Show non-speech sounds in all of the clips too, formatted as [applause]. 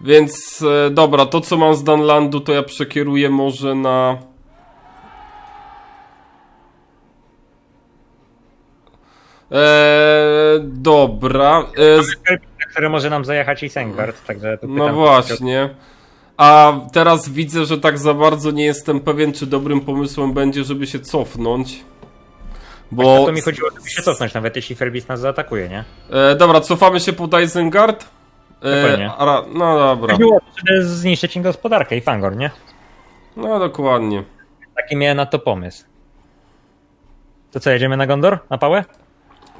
Więc e, dobra, to co mam z Danlandu, to ja przekieruję może na. Eee, dobra. E, z, Który może nam zajechać i Sengard, także no właśnie. A teraz widzę, że tak za bardzo nie jestem pewien, czy dobrym pomysłem będzie, żeby się cofnąć. Bo Bo. to mi chodziło, żeby się cofnąć, nawet jeśli Ferbis nas zaatakuje, nie? E, dobra, cofamy się pod Isengard. Dokładnie. E, ara, no dobra. Chodziło, żeby zniszczyć im gospodarkę i Fangor, nie? No dokładnie. Taki miałem na to pomysł. To co, jedziemy na Gondor? Na pałę?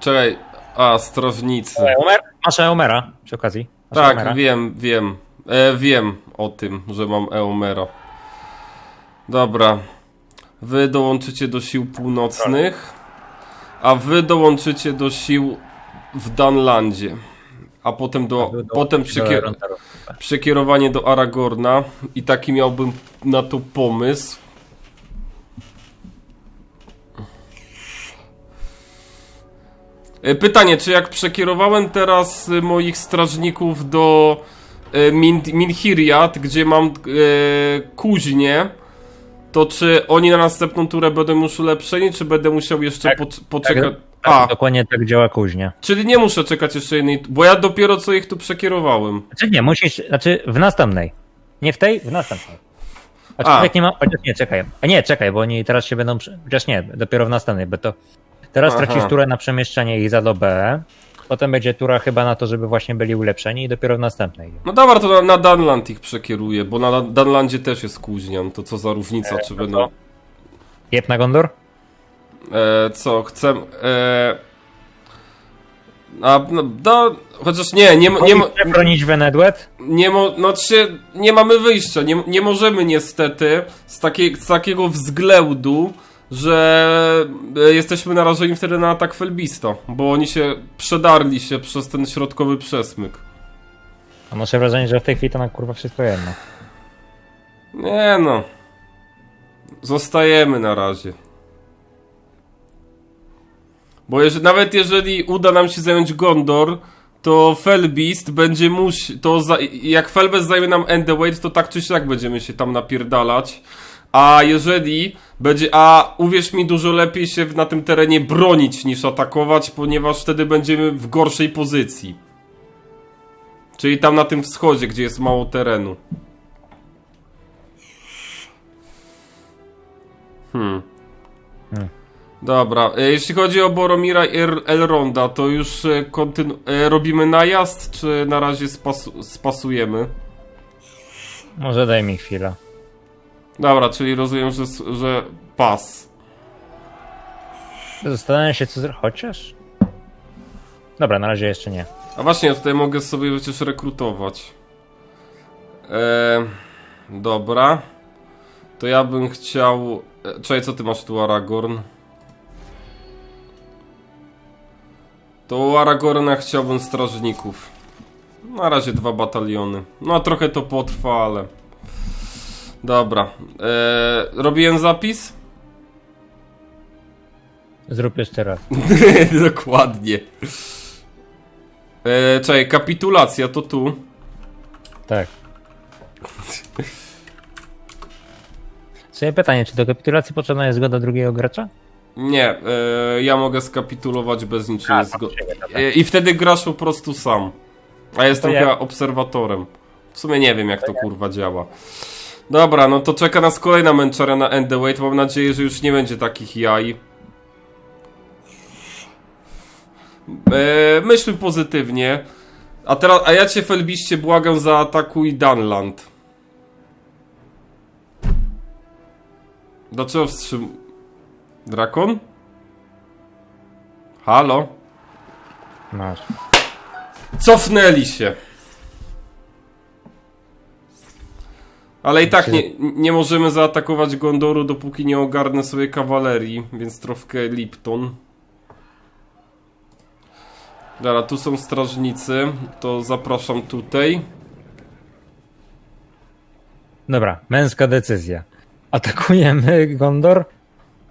Czekaj. A, strażnicy. Eomer? Masz Eomera przy okazji. Masz Tak, Eomera. wiem, wiem. E, wiem o tym, że mam Eomera. Dobra. Wy dołączycie do sił północnych, a wy dołączycie do sił w Danlandzie. A potem do, Do- potem do przekierowanie do Aragorna i taki miałbym na to pomysł. E, Pytanie, czy jak przekierowałem teraz y, moich strażników do e, Min Minhiriad, gdzie mam e, kuźnię, to czy oni na następną turę będą już ulepszeni, czy będę musiał jeszcze Tak, poc- poczekać? Tak, A, dokładnie tak działa kuźnia. czyli nie muszę czekać jeszcze jednej, bo ja dopiero co ich tu przekierowałem. Znaczy nie, musisz, znaczy w następnej. Nie w tej, w następnej. A. Aczkolwiek nie ma, chociaż nie, czekaj. A nie, czekaj, bo oni teraz się będą, przy- chociaż nie, dopiero w następnej, bo to teraz Aha. tracisz turę na przemieszczanie ich za do B, potem będzie tura chyba na to, żeby właśnie byli ulepszeni i dopiero w następnej. No dobra, to na, na Danland ich przekieruję, bo na Danlandzie też jest kuźnian, to co za różnica, czy będą... to? Jeb na Gondor? E, co, chcę... E, a, no, no, chociaż nie, nie, nie, Nie bronić Venedwet? nie, mo, no, się, nie mamy wyjścia, nie, nie możemy niestety z, takiej, z takiego względu, że e, jesteśmy narażeni wtedy na atak Felbista, bo oni się przedarli się przez ten środkowy przesmyk. A masz wrażenie, że w tej chwili to na kurwa wszystko jedno. Nie no. Zostajemy na razie. Bo jeżeli, nawet jeżeli uda nam się zająć Gondor, to Felbeast będzie musi... To za, jak Felbest zajmie nam Endeweight, to tak czy siak będziemy się tam napierdalać. A jeżeli będzie... A uwierz mi, dużo lepiej się na tym terenie bronić niż atakować, ponieważ wtedy będziemy w gorszej pozycji. Czyli tam na tym wschodzie, gdzie jest mało terenu. Hmm. Hmm. Dobra, e, jeśli chodzi o Boromira i El- Elronda, to już e, kontynu- e, robimy najazd, czy na razie spasu- spasujemy? Może daj mi chwilę. Dobra, czyli rozumiem, że, że pas. Zastanawiam się, co zrobić. Chociaż? Dobra, na razie jeszcze nie. A właśnie, ja tutaj mogę sobie przecież rekrutować. E, dobra. To ja bym chciał... Czekaj, co ty masz tu, Aragorn? To u Aragorna chciałbym strażników. Na razie dwa bataliony. No, trochę to potrwa, ale... Dobra. E, robiłem zapis? Zrób jeszcze raz. [laughs] Dokładnie. E, czekaj, kapitulacja to tu. Tak. Sobie pytanie, czy do kapitulacji potrzebna jest zgoda drugiego gracza? Nie, e, ja mogę skapitulować bez niczego. A, zgo- to dobra. e, I wtedy grasz po prostu sam. A jestem To chyba ja- obserwatorem. W sumie nie wiem, jak to kurwa działa. Dobra, no to czeka nas kolejna męczara na Endeweight. Mam nadzieję, że już nie będzie takich jaj. E, myślmy pozytywnie. A teraz, a ja cię Felbiście błagam zaatakuj Danland. Dlaczego wstrzym... Drakon? Halo? Masz. Cofnęli się. Ale i tak nie, nie możemy zaatakować Gondoru, dopóki nie ogarnę sobie kawalerii, więc troszkę Lipton. Dobra, tu są strażnicy, to zapraszam tutaj. Dobra, męska decyzja. Atakujemy Gondor?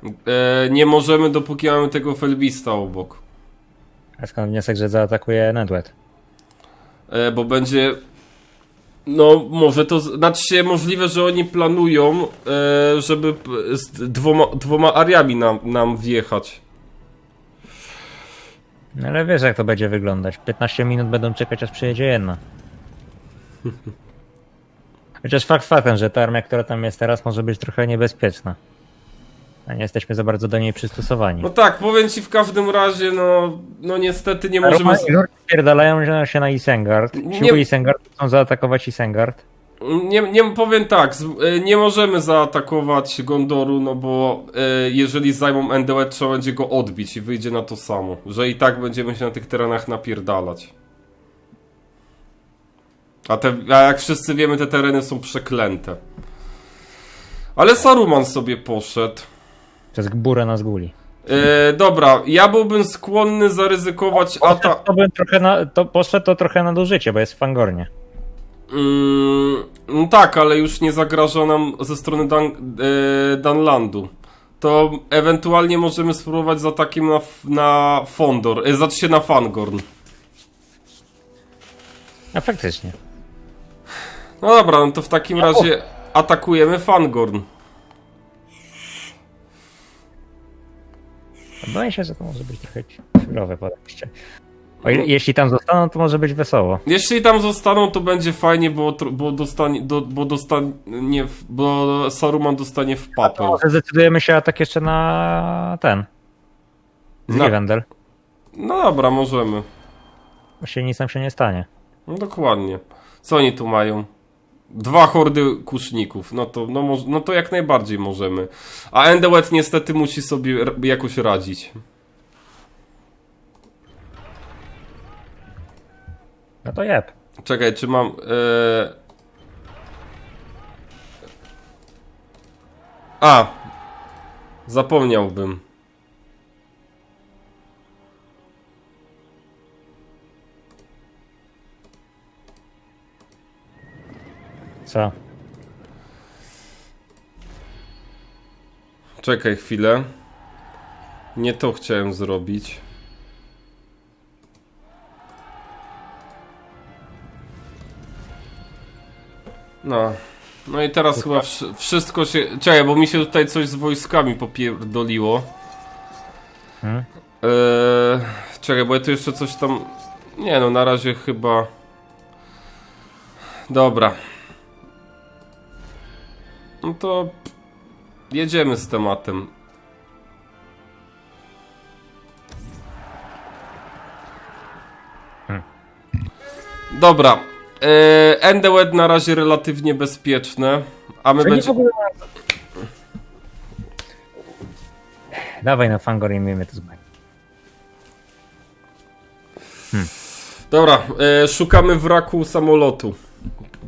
E, nie możemy, dopóki mamy tego Felbista obok. A skąd wniosek, że zaatakuje Nedwet? E, bo będzie... No, może to, znaczy się możliwe, że oni planują, e, żeby p- z dwoma, dwoma ariami nam, nam wjechać. No ale wiesz jak to będzie wyglądać. 15 minut będą czekać aż przyjedzie jedna. [laughs] Chociaż fakt faktem, że ta armia, która tam jest teraz może być trochę niebezpieczna. Nie jesteśmy za bardzo do niej przystosowani. No tak, powiem ci w każdym razie, no, no niestety nie możemy... z- Romani pierdalają się na Isengard. Nie- Siły Isengard chcą zaatakować Isengard. Nie, nie powiem tak, e, nie możemy zaatakować Gondoru, no bo e, jeżeli zajmą Endelet, trzeba będzie go odbić i wyjdzie na to samo. Że i tak będziemy się na tych terenach napierdalać. A, te, a jak wszyscy wiemy, te tereny są przeklęte. Ale Saruman sobie poszedł. Przez gburę na zguli. E, dobra, ja byłbym skłonny zaryzykować atak. To bym trochę na, to poszedł to trochę nadużycie, bo jest w Fangornie. Mm, no tak, ale już nie zagraża nam ze strony Dan, e, Danlandu. To ewentualnie możemy spróbować z atakiem na, na Fondor, e, znaczy się na Fangorn. A faktycznie. No dobra, no to w takim razie atakujemy Fangorn. Boję się, że to może być trochę chwilowe podejście. O ile, jeśli tam zostaną, to może być wesoło. Jeśli tam zostaną, to będzie fajnie, bo, bo dostanie, do, bo dostanie, bo Saruman dostanie w papę. Może zdecydujemy się atak jeszcze na ten. Z Na- Rivendell. No dobra, możemy. Właściwie nic nam się nie stanie. No dokładnie. Co oni tu mają? Dwa hordy kuszników. No to, no, no to jak najbardziej możemy. A Endelet niestety musi sobie jakoś radzić. No to jeb. Czekaj, czy mam. E... A! Zapomniałbym. Co? Czekaj chwilę. Nie to chciałem zrobić. No. No i teraz chyba wsz- wszystko się. Czekaj, bo mi się tutaj coś z wojskami popierdoliło. Hmm? Eee, czekaj, bo ja tu jeszcze coś tam. Nie no, na razie chyba. Dobra. No to. Jedziemy z tematem. Hmm. Dobra. Endelet na razie relatywnie bezpieczne. A my będziemy. ogóle... Dawaj na Fangor i miejmy to zbaj. Dobra, e, szukamy wraku samolotu.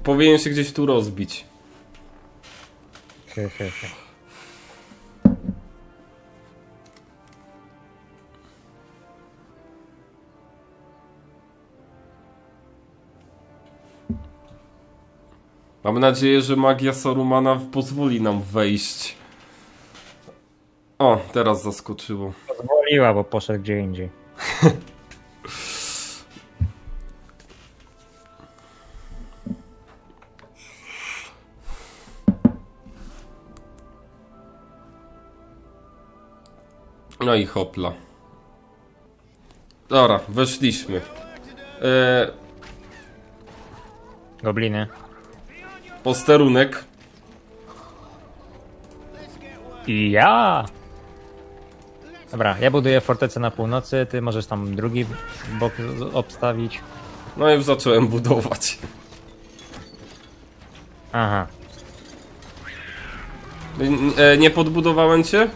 Powinien się gdzieś tu rozbić. Hy. Mam nadzieję, że magia Sarumana pozwoli nam wejść. O, teraz zaskoczyło. Pozwoliła, bo poszedł gdzie indziej. [laughs] No i hopla. Dobra, weszliśmy. E, Gobliny. posterunek. I ja! Dobra, ja buduję fortecę na północy, ty możesz tam drugi bok z- obstawić. No i już zacząłem budować. Aha. E, nie podbudowałem cię?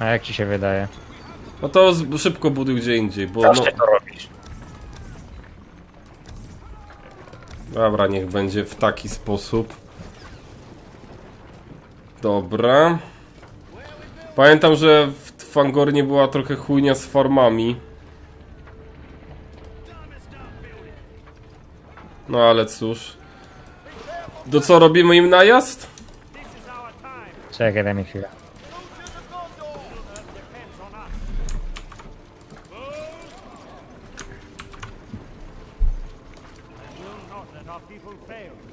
A jak ci się wydaje? No to z- szybko buduj gdzie indziej, bo no, Zawsze to robisz. Dobra, niech będzie w taki sposób. Dobra. Pamiętam, że w Fangornie była trochę chujnia z farmami. No ale cóż. Do co robimy im najazd? Czekaj, daj mi chwilę. Our people failed.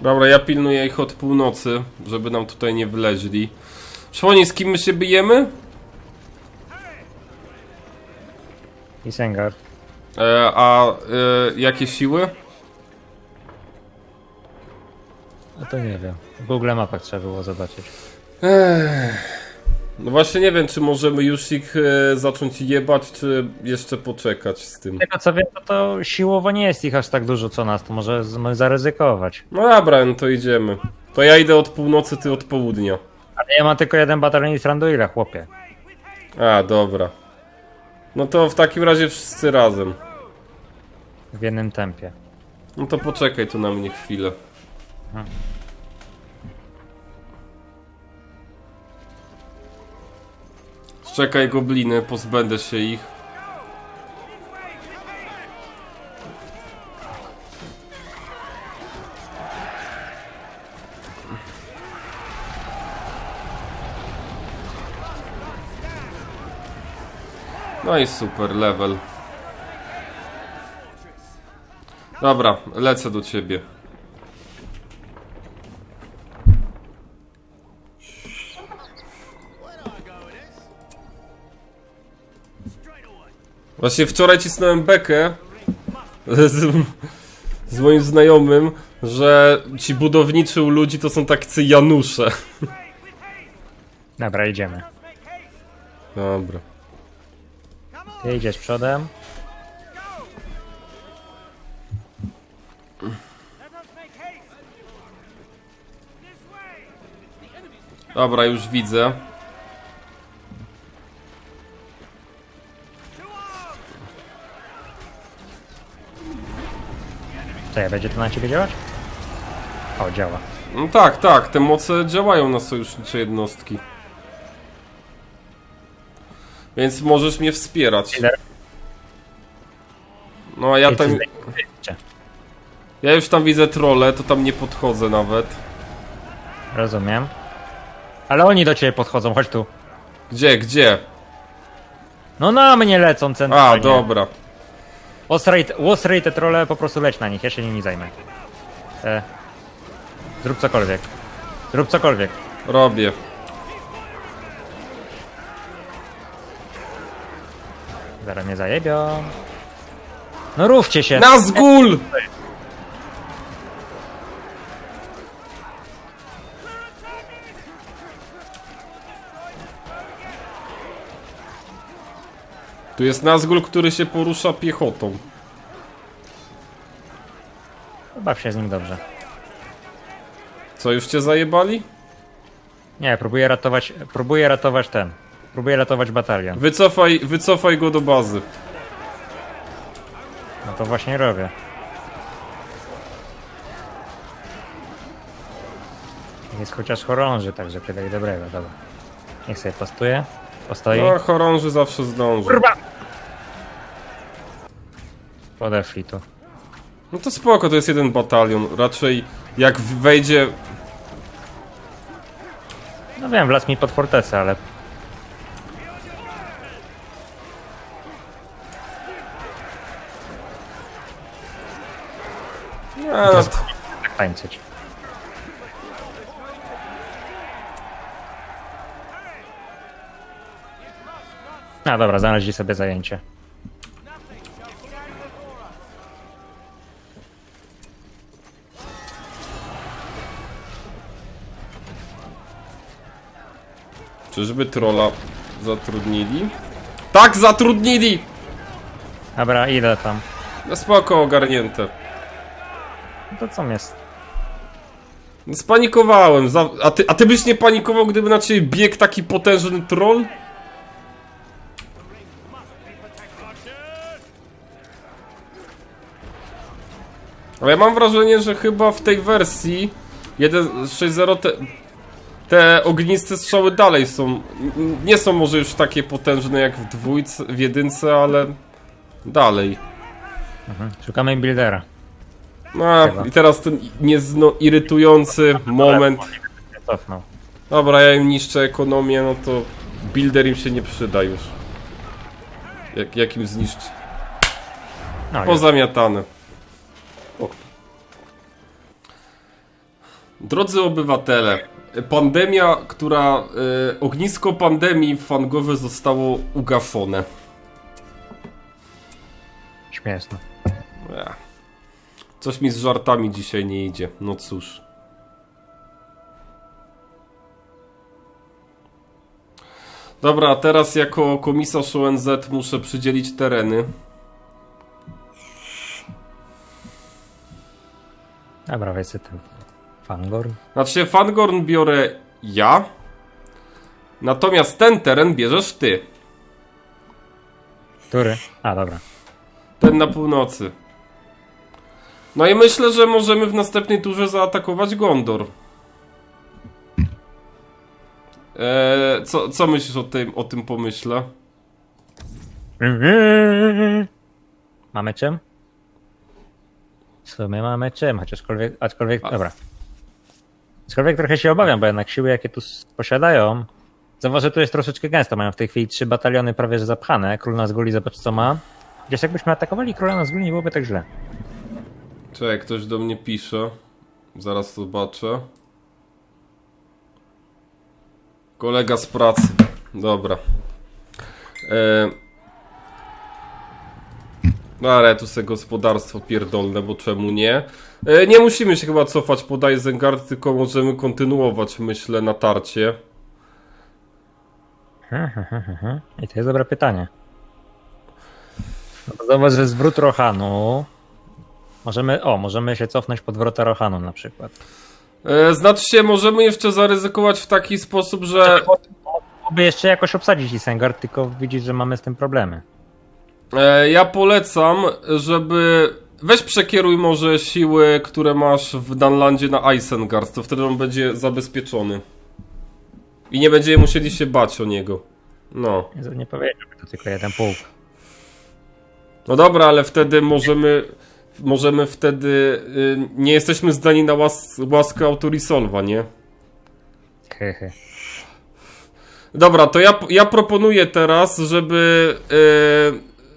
Dobra, ja pilnuję ich od północy, żeby nam tutaj nie wleźli. Szłoni, z kim my się bijemy? I Sengar. E, a e, jakie siły? No to nie wiem. W Google Mapach trzeba było zobaczyć. No właśnie nie wiem, czy możemy już ich e, zacząć jebać, czy jeszcze poczekać z tym. Tego co wiem, to, to siłowo nie jest ich aż tak dużo co nas, to może z- zaryzykować. No dobra, no to idziemy. To ja idę od północy, ty od południa. Ale ja mam tylko jeden batalion z Randuila, chłopie. A, dobra. No to w takim razie wszyscy razem. W jednym tempie. No to poczekaj tu na mnie chwilę. Czekaj gobliny, pozbędę się ich. No i super, level. Dobra, lecę do ciebie. Właśnie wczoraj cisnąłem bekę z, z moim znajomym, że ci budowniczy u ludzi to są tacy Janusze. Dobra, idziemy. Dobra. Ty idziesz przodem. Dobra, już widzę. Co ja, będzie to na ciebie działać? O, działa. No tak, tak, te moce działają na sojusznicze jednostki. Więc możesz mnie wspierać. Ile? No a ja Ej, tam. Ja już tam widzę trole, to tam nie podchodzę nawet. Rozumiem. Ale oni do ciebie podchodzą, chodź tu. Gdzie, gdzie? No na mnie lecą A, centralnie. dobra. Łosrej, te trole, po prostu leć na nich, ja się nimi zajmę. E, zrób cokolwiek. Zrób cokolwiek. Robię. Zaraz mnie zajebią. No rówcie się. Nazgul! Tu jest Nazgul, który się porusza piechotą. Baw się z nim dobrze. Co, już cię zajebali? Nie, próbuję ratować, próbuję ratować ten. Próbuję ratować batalion. Wycofaj, wycofaj go do bazy. No to właśnie robię. Jest chociaż chorąży, także i dobrego, dobra. Niech sobie postuje. Postoi. No, chorąży zawsze zdąży. Kurwa! Podeszli tu. No to spoko, to jest jeden batalion. Raczej jak wejdzie... No wiem, wlazł mi pod fortecę, ale A, no to... tak tańczyć. No dobra, znaleźli sobie zajęcie. Czyżby trolla zatrudnili? Tak, zatrudnili! Dobra, idę tam. No spoko, ogarnięte. No to co s- No Spanikowałem, za... a, ty, a ty byś nie panikował, gdyby na ciebie biegł taki potężny troll? Ale ja mam wrażenie, że chyba w tej wersji 1.6.0 te, te ogniste strzały dalej są. Nie są może już takie potężne jak w dwójce, w jedynce, ale dalej. Szukamy buildera. No Chyba. i teraz ten niezno irytujący moment. Nie cofnął. Dobra, ja im niszczę ekonomię, no to builder im się nie przyda już. Jak, jakim zniszczy. No. Pozamiatane. Drodzy obywatele, pandemia, która. Y, ognisko pandemii w Fangowe zostało ugaszone. Śmieszne. Ech. Coś mi z żartami dzisiaj nie idzie. No cóż. Dobra, teraz jako komisarz ONZ muszę przydzielić tereny. Dobra, weź sobie ten Fangor. Znaczy, Fangorn biorę ja. Natomiast ten teren bierzesz ty. Który? A, dobra. Ten na północy. No i myślę, że możemy w następnej turze zaatakować Gondor. Eee, co, co myślisz o tym, o tym pomyśle? Mamy czym? W sumie mamy czym, chociażkolwiek, aczkolwiek, dobra. Aczkolwiek trochę się obawiam, bo jednak siły, jakie tu posiadają, zauważ, że tu jest troszeczkę gęsto. Mają w tej chwili trzy bataliony prawie że zapchane. Król Nazguli, zobacz co ma. Gdzieś jakbyśmy atakowali króla Nazguli, nie byłoby tak źle. Czekaj, ktoś do mnie pisze. Zaraz zobaczę. Kolega z pracy. Dobra. E... No ale tu sobie gospodarstwo pierdolne, bo czemu nie? E, nie musimy się chyba cofać po Isengard, tylko możemy kontynuować, myślę, natarcie. [laughs] I to jest dobre pytanie. No zobacz, że zwrót Rohanu. Możemy, o, możemy się cofnąć pod wrota Rohanu na przykład. E, znaczy się, możemy jeszcze zaryzykować w taki sposób, że... Mógłby jeszcze jakoś obsadzić Isengard, tylko widzisz, że mamy z tym problemy. E, ja polecam, żeby. Weź przekieruj może siły, które masz w Danlandzie na Isengard, to wtedy on będzie zabezpieczony. I nie będziemy musieli się bać o niego. No. Nie, nie powiedziałbym, to tylko jeden pułk. No dobra, ale wtedy możemy. Możemy wtedy. Y, nie jesteśmy zdani na łas, łaskę Autorisolva, nie? Hehe. Dobra, to ja, ja proponuję teraz, żeby e,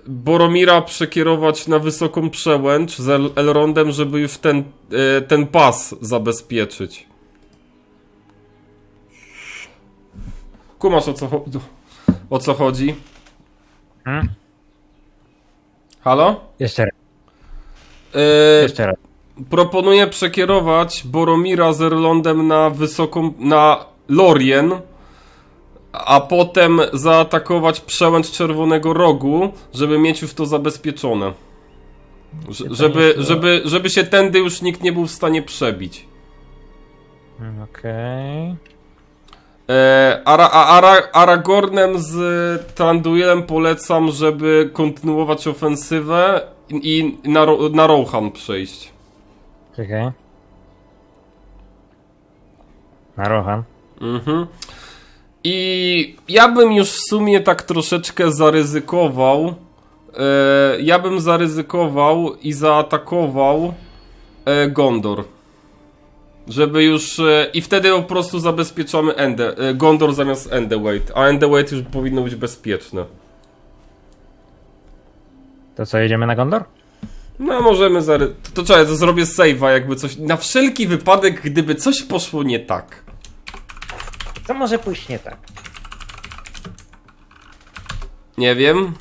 Boromira przekierować na wysoką przełęcz z El Elrondem, żeby już ten, e, ten pas zabezpieczyć. Kumasz o co, o co chodzi? Hmm? Halo? Jeszcze raz. E, Jeszcze raz. proponuję przekierować Boromira z Erlondem na wysoką, na Lorien, a potem zaatakować przełęcz Czerwonego Rogu, żeby mieć już to zabezpieczone. Ż- żeby, żeby, żeby się tędy już nikt nie był w stanie przebić. Mm, Okej. E, Ara, Ara, Aragornem z Tranduilem polecam, żeby kontynuować ofensywę i, na, na Rohan przejść. Czekaj. Na Rohan. Mhm. I ja bym już w sumie tak troszeczkę zaryzykował. E, ja bym zaryzykował i zaatakował e, Gondor. Żeby już. E, I wtedy po prostu zabezpieczamy Ende, e, Gondor zamiast Endewait. A Endewait już powinno być bezpieczne. To co, jedziemy na Gondor? No, możemy zary... To, to czekaj, to zrobię save'a, jakby coś. Na wszelki wypadek, gdyby coś poszło nie tak. Co może pójść nie tak? Nie wiem.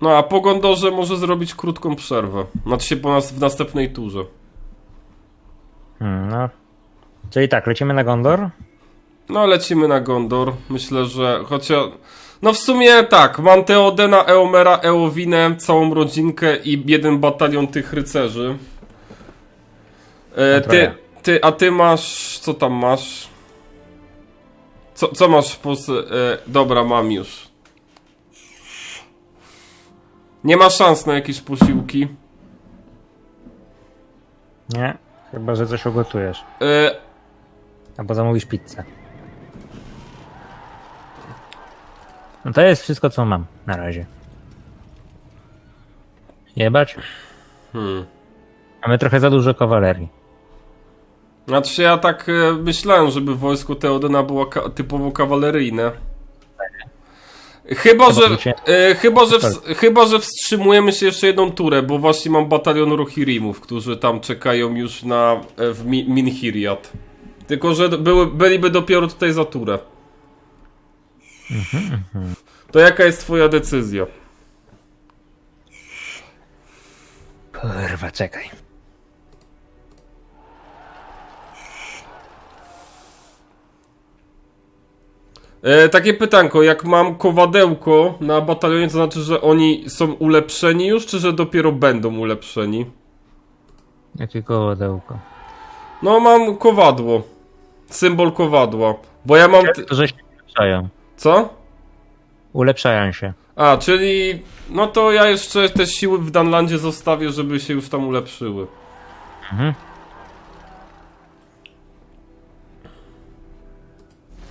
No a po Gondorze może zrobić krótką przerwę. Znaczy się po nas w następnej turze. Hmm, no. Czyli tak, lecimy na Gondor. No lecimy na Gondor. Myślę, że chociaż... No w sumie tak, mam Teodena, Eomera, Eowinę, całą rodzinkę i jeden batalion tych rycerzy. E, ty, ty, a ty masz... co tam masz? Co, co masz w pos... E, dobra, mam już. Nie ma szans na jakieś posiłki. Nie? Chyba, że coś ugotujesz. E, Albo zamówisz pizzę. No to jest wszystko, co mam na razie. Jebać? hmm. Mamy trochę za dużo kawalerii. Znaczy ja tak e, myślałem, żeby wojsko Teodena było ka- typowo kawaleryjne. Chyba, że, e, chyba, że, ws- chyba, że wstrzymujemy się jeszcze jedną turę, bo właśnie mam batalion Rohirimów, którzy tam czekają już na e, w Mi- Minhiriad. Tylko, że były, byliby dopiero tutaj za turę. To jaka jest twoja decyzja? Kurwa, czekaj. E, takie pytanko, jak mam kowadełko na batalionie, to znaczy, że oni są ulepszeni już, czy że dopiero będą ulepszeni? Jakie kołodełko. No, mam kowadło. Symbol kowadła. Bo ja mam. To, że się ulepszają. Co? Ulepszają się. A, czyli. No to ja jeszcze te siły w Danlandzie zostawię, żeby się już tam ulepszyły.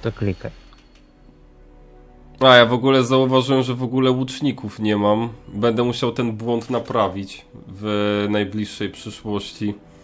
To klikaj. A, ja w ogóle zauważyłem, że w ogóle łuczników nie mam. Będę musiał ten błąd naprawić w najbliższej przyszłości.